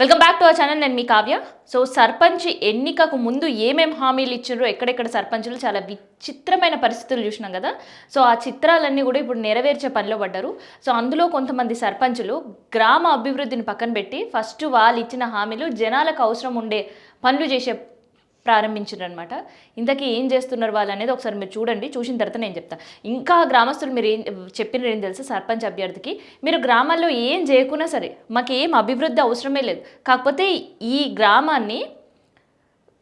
Welcome back to our channel నేను మీ Kavya. So sarpanch ఎన్నికకు ముందు ఏమేం హామీలు ఇచ్చారో ఎక్కడెక్కడ సర్పంచులు చాలా విచిత్రమైన పరిస్థితులు చూసినాం కదా. సో ఆ చిత్రాలన్నీ కూడా ఇప్పుడు నెరవేర్చే పనిలో పడ్డారు. సో అందులో కొంతమంది సర్పంచులు గ్రామ అభివృద్ధిని పక్కన పెట్టి ఫస్ట్ వాళ్ళు ఇచ్చిన హామీలు జనాలకు అవసరం ఉండే పనులు చేసే ప్రారంభించారు అనమాట ఇంతకీ ఏం చేస్తున్నారు వాళ్ళు అనేది ఒకసారి మీరు చూడండి చూసిన తర్వాత నేను చెప్తాను ఇంకా గ్రామస్తులు మీరు ఏం చెప్పినారు ఏం తెలుసు సర్పంచ్ అభ్యర్థికి? మీరు గ్రామాల్లో ఏం చేయకున్నా సరే మాకు ఏం అభివృద్ధి అవసరమే లేదు. కాకపోతే ఈ గ్రామాన్ని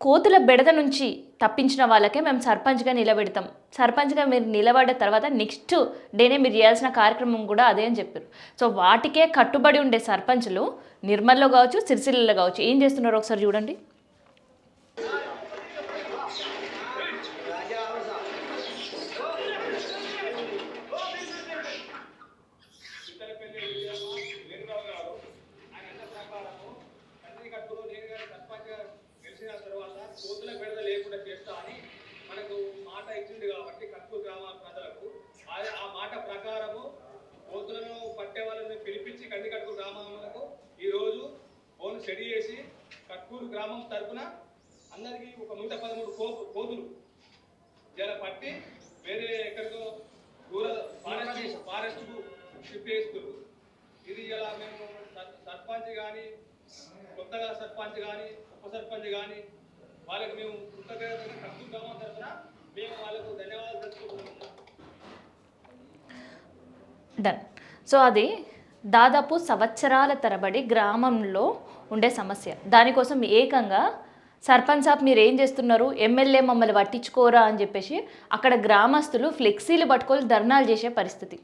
కోతుల బెడద నుంచి తప్పించిన వాళ్ళకే మేము సర్పంచ్గా నిలబెడతాం. సర్పంచ్గా మీరు నిలబడ్డ తర్వాత నెక్స్ట్ డేనే మీరు చేయాల్సిన కార్యక్రమం కూడా అదే అని చెప్పారు సో వాటికే కట్టుబడి ఉండే సర్పంచ్లు నిర్మల్లో కావచ్చు సిరిసిల్లలో కావచ్చు ఏం చేస్తున్నారో ఒకసారి చూడండి తండ్రి కట్టులో నేను కానీ సర్పంచ్గా గెలిచిన తర్వాత కోతుల బెడద లేకుండా చేస్తా అని మనకు మాట ఇచ్చింది కాబట్టి కట్టు గ్రామ ప్రజలకు అదే ఆ మాట ప్రకారము కోతులను పట్టే వాళ్ళని పిలిపించి కందికట్టు గ్రామాలకు ఈరోజు ఫోన్ స్టడీ చేసి కట్కూరు గ్రామం తరపున అందరికీ ఒక నూట పదమూడు కో కోతులు జర పట్టి వేరే ఎక్కడికో దూర ఫారెస్ట్ ఫారెస్ట్కు షిఫ్ట్ చేస్తున్నారు. ఇది ఇలా మేము సర్- సర్పంచ్ కానీ కొత్తగా సర్పంచ్ కానీ ఉప సర్పంచ్ కానీ వాళ్ళకి మేము కృతజ్ఞతగా కట్టు గ్రామం తరఫున మేము వాళ్ళకు ధన్యవాదాలు తెలుసుకుంటున్నాం డన్ సో అది దాదాపు సంవత్సరాల తరబడి గ్రామంలో ఉండే సమస్య. దానికోసం ఏకంగా సర్పంచ్ సాబ్ మీరు ఏం చేస్తున్నారు? ఎమ్మెల్యే మమ్మల్ని పట్టించుకోరా అని చెప్పేసి అక్కడ గ్రామస్తులు ఫ్లెక్సీలు పట్టుకొని ధర్నాలు చేసే పరిస్థితి.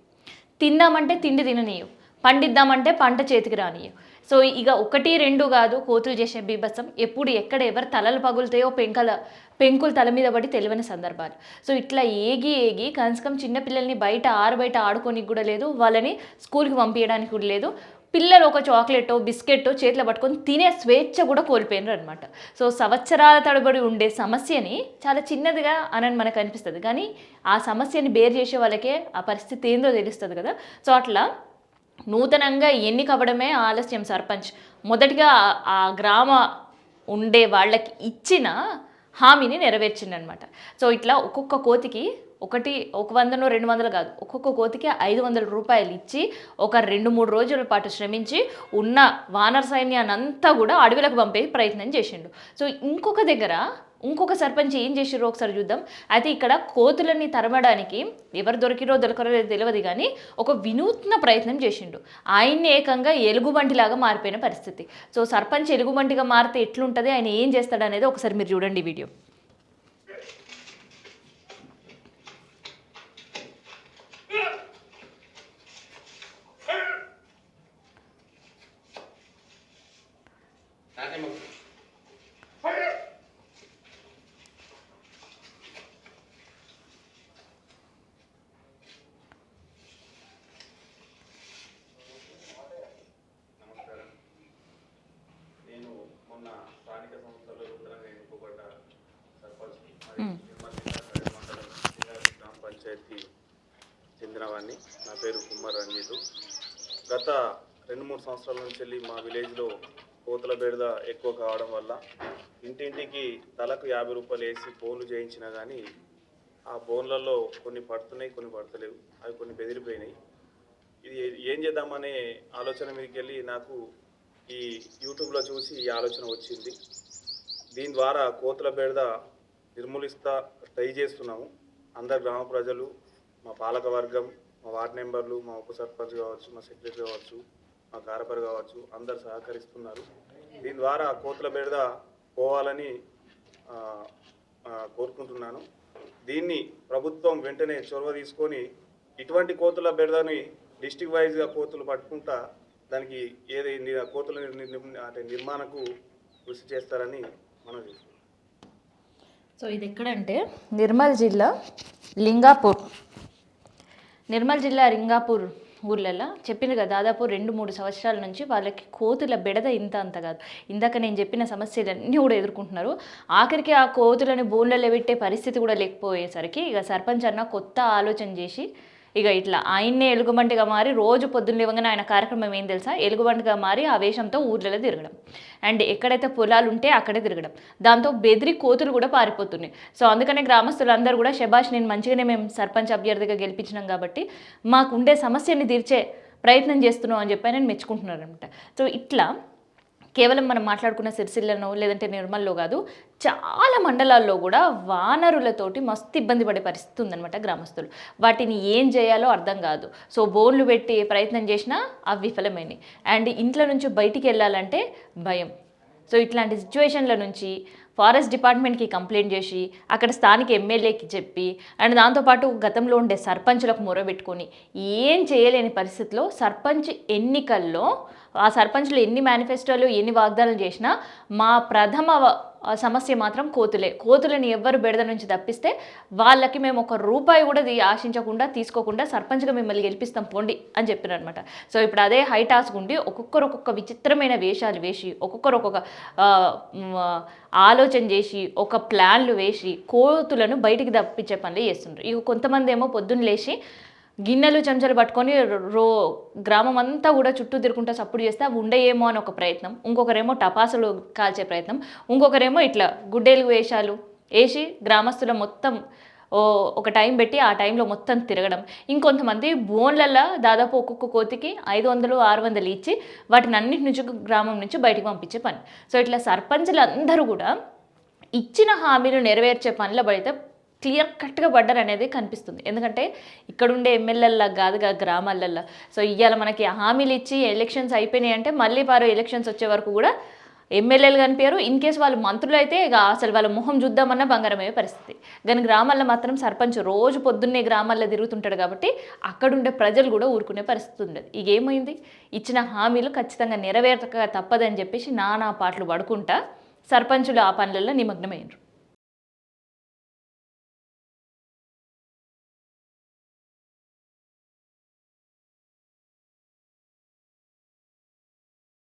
తిందామంటే తిండి తిననీయు. పండిద్దామంటే పంట చేతికి రానియు. సో ఇక ఒకటి రెండు కాదు కోతులు చేసే బీభత్సం ఎప్పుడు ఎక్కడ ఎవరు తలలు పగులుతాయో పెంకల పెంకులు తల మీద పడి తెలివని సందర్భాలు. సో ఇట్లా ఏగి ఏగి కనీసం చిన్నపిల్లల్ని బయట ఆరు బయట ఆడుకోనికి కూడా లేదు వాళ్ళని స్కూల్కి పంపించడానికి కూడా లేదు. పిల్లలు ఒక చాక్లెటో బిస్కెట్టో చేతిలో పట్టుకొని తినే స్వేచ్ఛ కూడా కోల్పోయినారు అనమాట సో సంవత్సరాల తడబడి ఉండే సమస్యని చాలా చిన్నదిగా అని మనకు అనిపిస్తుంది. కానీ ఆ సమస్యని బేర్ చేసే వాళ్ళకే ఆ పరిస్థితి ఏందో తెలుస్తుంది కదా. సో అట్లా నూతనంగా ఎన్నికవ్వడమే ఆలస్యం సర్పంచ్. మొదటిగా ఆ గ్రామ ఉండే వాళ్ళకి ఇచ్చిన హామీని నెరవేర్చిందనమాట సో ఇట్లా ఒక్కొక్క కోతికి ఒకటి ఒక వందనో రెండు వందలు కాదు. ఒక్కొక్క కోతికి ఐదు వందల రూపాయలు ఇచ్చి ఒక రెండు మూడు రోజుల పాటు శ్రమించి ఉన్న వానర సైన్యాన్ని అంతా కూడా అడవిలకు పంపే ప్రయత్నం చేసిండు. సో ఇంకొక దగ్గర ఇంకొక సర్పంచ్ ఏం చేసిరో ఒకసారి చూద్దాం. అయితే ఇక్కడ కోతులని తరమడానికి ఎవరు దొరికిరో దొరకరో తెలియదు కానీ ఒక వినూత్న ప్రయత్నం చేసిండు. ఆయన్ని ఏకంగా ఎలుగుబంటిలాగా మారిపోయిన పరిస్థితి. సో సర్పంచ్ ఎలుగుబంటిగా మారితే ఎట్లుంటుంది? ఆయన ఏం చేస్తాడనేది ఒకసారి మీరు చూడండి ఈ వీడియో నమస్కారం నేను మొన్న స్థానిక సంస్థలో నూతనంగా ఎన్నుకోబడ్డ సర్పంచ్ మరియు నిర్మల్ జిల్లా కడెం మండలం సింగారెడ్డి గ్రామ పంచాయతీ చెందినవాడిని నా పేరు కుమార్ రంజిత్. గత రెండు మూడు సంవత్సరాల నుంచి వెళ్ళి మా విలేజ్లో కోతుల బెడద ఎక్కువ కావడం వల్ల ఇంటింటికి తలకు యాభై రూపాయలు వేసి ఫోన్లు చేయించినా కానీ ఆ ఫోన్లలో కొన్ని పడుతున్నాయి కొన్ని పడతలేవు. అవి కొన్ని బెదిరిపోయినాయి. ఇది ఏం చేద్దామనే ఆలోచన మీదకి వెళ్ళి నాకు ఈ యూట్యూబ్లో చూసి ఈ ఆలోచన వచ్చింది. దీని ద్వారా కోతుల బెడద నిర్మూలిస్తా ట్రై చేస్తున్నాము. అందరు గ్రామ ప్రజలు మా పాలక వర్గం మా వార్డ్ మెంబర్లు మా ఉప సర్పంచ్ కావచ్చు మా సెక్రటరీ కావచ్చు మా కార్పర్ కావచ్చు అందరు సహకరిస్తున్నారు. దీని ద్వారా కోతుల బెడద పోవాలని కోరుకుంటున్నాను. దీన్ని ప్రభుత్వం వెంటనే చొరవ తీసుకొని ఇటువంటి కోతుల బెడదని డిస్టిక్ వైజ్గా కోతులు పట్టుకుంటా దానికి ఏది కోతుల అంటే నిర్మాణకు కృషి చేస్తారని మనం సో ఇది ఎక్కడంటే నిర్మల్ జిల్లా లింగాపూర్. నిర్మల్ జిల్లా రింగాపూర్ ఊర్లలో చెప్పిన కదా దాదాపు రెండు మూడు సంవత్సరాల నుంచి వాళ్ళకి కోతుల బెడద ఇంత అంత కాదు. ఇందాక నేను చెప్పిన సమస్యలన్నీ కూడా ఎదుర్కొంటున్నారు. ఆఖరికి ఆ కోతులని బోన్లలో పెట్టే పరిస్థితి కూడా లేకపోయేసరికి ఇక సర్పంచ్ అన్న కొత్త ఆలోచన చేసి ఇక ఇట్లా ఆయన్నే ఎలుగుబంటిగా మారి రోజు పొద్దున్న లేవగానే ఆయన కార్యక్రమం ఏం తెలుసా? ఎలుగుబంటిగా మారి ఆ వేషంతో ఊర్లలో తిరగడం. అండ్ ఎక్కడైతే పొలాలు ఉంటే అక్కడే తిరగడం. దాంతో బెదిరి కోతులు కూడా పారిపోతున్నాయి. సో అందుకనే గ్రామస్తులందరూ కూడా శబాష్ నేను మంచిగానే మేము సర్పంచ్ అభ్యర్థిగా గెలిపించినాం కాబట్టి మాకు ఉండే సమస్యని తీర్చే ప్రయత్నం చేస్తున్నాం అని చెప్పి నేను మెచ్చుకుంటున్నారనమాట సో ఇట్లా కేవలం మనం మాట్లాడుకున్న సిరిసిల్లను లేదంటే నిర్మల్లో కాదు చాలా మండలాల్లో కూడా వానరులతోటి మస్తు ఇబ్బంది పడే పరిస్థితి ఉందన్నమాట గ్రామస్తులు. వాటిని ఏం చేయాలో అర్థం కాదు. సో బోన్లు పెట్టి ప్రయత్నం చేసినా అవి విఫలమైనవి అండ్ ఇంట్లో నుంచి బయటికి వెళ్ళాలంటే భయం. సో ఇట్లాంటి సిచ్యువేషన్ల నుంచి ఫారెస్ట్ డిపార్ట్మెంట్కి కంప్లైంట్ చేసి అక్కడ స్థానిక ఎమ్మెల్యేకి చెప్పి అండ్ దాంతోపాటు గతంలో ఉండే సర్పంచులకు మొరబెట్టుకొని ఏం చేయలేని పరిస్థితిలో సర్పంచ్ ఎన్నికల్లో ఆ సర్పంచ్లు ఎన్ని మేనిఫెస్టోలు ఎన్ని వాగ్దానాలు చేసినా మా ప్రథమ సమస్య మాత్రం కోతులే. కోతులని ఎవ్వరు బెడద నుంచి తప్పిస్తే వాళ్ళకి మేము ఒక రూపాయి కూడా ఆశించకుండా తీసుకోకుండా సర్పంచ్గా మిమ్మల్ని గెలిపిస్తాం పోండి అని చెప్పారు అనమాట సో ఇప్పుడు అదే హై టాస్క్ ఉండి ఒక్కొక్కరు ఒక్కొక్క విచిత్రమైన వేషాలు వేసి ఒక్కొక్కరు ఒక్కొక్క ఆలోచన చేసి ఒక ప్లాన్లు వేసి కోతులను బయటికి తప్పించే పనులు చేస్తుండ్రు. ఇక కొంతమంది ఏమో పొద్దున్న లేచి గిన్నెలు చెంచాలు పట్టుకొని రో గ్రామం అంతా కూడా చుట్టూ తిరుగుకుంటా చప్పుడు చేస్తే అవి ఉండయేమో అని ఒక ప్రయత్నం. ఇంకొకరేమో టపాసులు కాల్చే ప్రయత్నం. ఇంకొకరేమో ఇట్లా గుడ్డేలు వేషాలు వేసి గ్రామస్తుల మొత్తం ఓ ఒక టైం పెట్టి ఆ టైంలో మొత్తం తిరగడం. ఇంకొంతమంది బోన్లలో దాదాపు ఒక్కొక్క కోతికి ఐదు వందలు ఆరు వందలు ఇచ్చి వాటిని అన్నిటి నుంచి గ్రామం నుంచి బయటికి పంపించే పని. సో ఇట్లా సర్పంచులు అందరూ కూడా ఇచ్చిన హామీలు నెరవేర్చే పనిలో పడితే క్లియర్ కట్గా పడ్డారు అనేది కనిపిస్తుంది. ఎందుకంటే ఇక్కడ ఉండే ఎమ్మెల్యేల్లో కాదుగా గ్రామాలల్లో. సో ఇవాళ మనకి హామీలు ఇచ్చి ఎలక్షన్స్ అయిపోయినాయి అంటే మళ్ళీ వారు ఎలక్షన్స్ వచ్చే వరకు కూడా ఎమ్మెల్యేలు కనిపించారు ఇన్ కేసు వాళ్ళు మంత్రులు అయితే ఇక అసలు వాళ్ళ మొహం చూద్దామన్నా బంగారమయ్యే పరిస్థితి. కానీ గ్రామాల్లో మాత్రం సర్పంచ్ రోజు పొద్దున్నే గ్రామాల్లో తిరుగుతుంటాడు కాబట్టి అక్కడుండే ప్రజలు కూడా ఊరుకునే పరిస్థితి ఉండదు. ఇక ఏమైంది? ఇచ్చిన హామీలు ఖచ్చితంగా నెరవేరక తప్పదని చెప్పేసి నానా పాటలు పడుకుంటా సర్పంచులు ఆ పనులలో నిమగ్నమైనరు